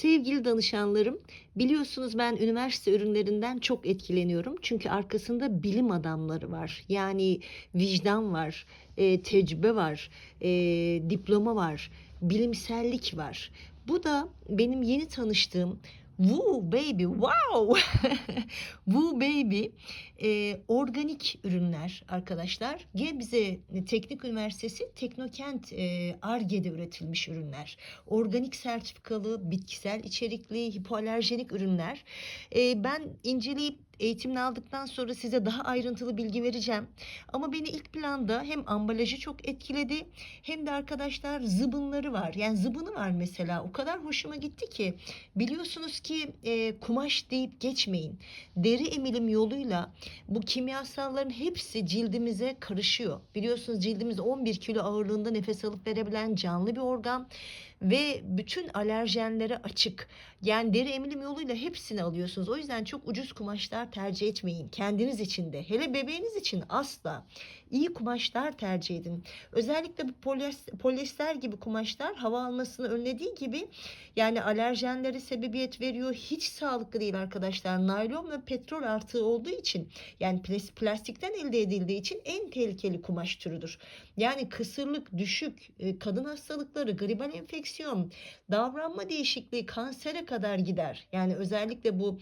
Sevgili danışanlarım, biliyorsunuz ben üniversite ürünlerinden çok etkileniyorum. Çünkü arkasında bilim adamları var. Yani vicdan var, e, tecrübe var, e, diploma var, bilimsellik var. Bu da benim yeni tanıştığım Woo Baby, wow! Woo Baby e, organik ürünler arkadaşlar. Gebze Teknik Üniversitesi Teknokent e, Arge'de üretilmiş ürünler. Organik sertifikalı, bitkisel içerikli, hipoalerjenik ürünler. E, ben inceleyip eğitimini aldıktan sonra size daha ayrıntılı bilgi vereceğim. Ama beni ilk planda hem ambalajı çok etkiledi hem de arkadaşlar zıbınları var. Yani zıbını var mesela. O kadar hoşuma gitti ki biliyorsunuz ki e, kumaş deyip geçmeyin. Deri emilim yoluyla bu kimyasalların hepsi cildimize karışıyor. Biliyorsunuz cildimiz 11 kilo ağırlığında nefes alıp verebilen canlı bir organ ve bütün alerjenlere açık. Yani deri emilim yoluyla hepsini alıyorsunuz. O yüzden çok ucuz kumaşlar tercih etmeyin. Kendiniz için de. Hele bebeğiniz için asla. iyi kumaşlar tercih edin. Özellikle bu polyester, gibi kumaşlar hava almasını önlediği gibi yani alerjenlere sebebiyet veriyor. Hiç sağlıklı değil arkadaşlar. Naylon ve petrol artığı olduğu için yani plas- plastikten elde edildiği için en tehlikeli kumaş türüdür. Yani kısırlık, düşük, e, kadın hastalıkları, gribal enfeksiyon, davranma değişikliği, kansere kadar gider. Yani özellikle bu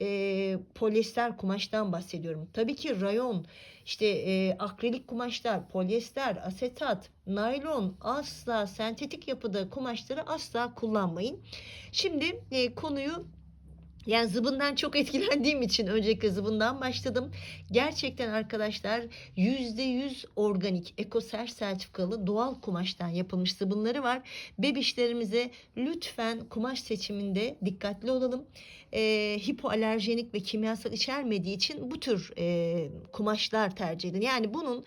e, polyester kumaştan bahsediyorum. Tabii ki rayon, işte e, akrilik kumaşlar, polyester, asetat, naylon asla sentetik yapıda kumaşları asla kullanmayın. Şimdi e, konuyu yani zıbından çok etkilendiğim için öncelikle zıbından başladım. Gerçekten arkadaşlar %100 organik, ekoser sertifikalı doğal kumaştan yapılmış zıbınları var. Bebişlerimize lütfen kumaş seçiminde dikkatli olalım. Ee, hipoalerjenik ve kimyasal içermediği için bu tür e, kumaşlar tercih edin. Yani bunun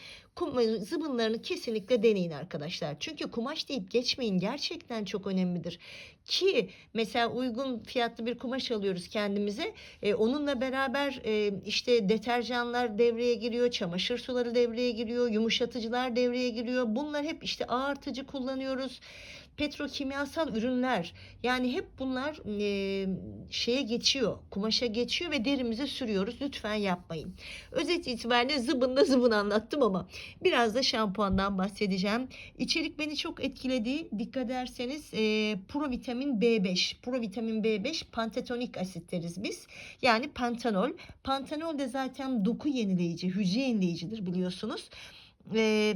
zıbınlarını kesinlikle deneyin arkadaşlar. Çünkü kumaş deyip geçmeyin gerçekten çok önemlidir. Ki mesela uygun fiyatlı bir kumaş alıyoruz kendimize. E, onunla beraber e, işte deterjanlar devreye giriyor, çamaşır suları devreye giriyor, yumuşatıcılar devreye giriyor. Bunlar hep işte ağırtıcı kullanıyoruz. Petrokimyasal ürünler yani hep bunlar e, şeye geçiyor, kumaşa geçiyor ve derimize sürüyoruz. Lütfen yapmayın. Özet itibariyle zıbında zıbın anlattım ama biraz da şampuandan bahsedeceğim. İçerik beni çok etkiledi. Dikkat ederseniz e, provitamin B5. Provitamin B5 pantetonik asit deriz biz. Yani pantanol. Pantanol de zaten doku yenileyici, hücre yenileyicidir biliyorsunuz. E,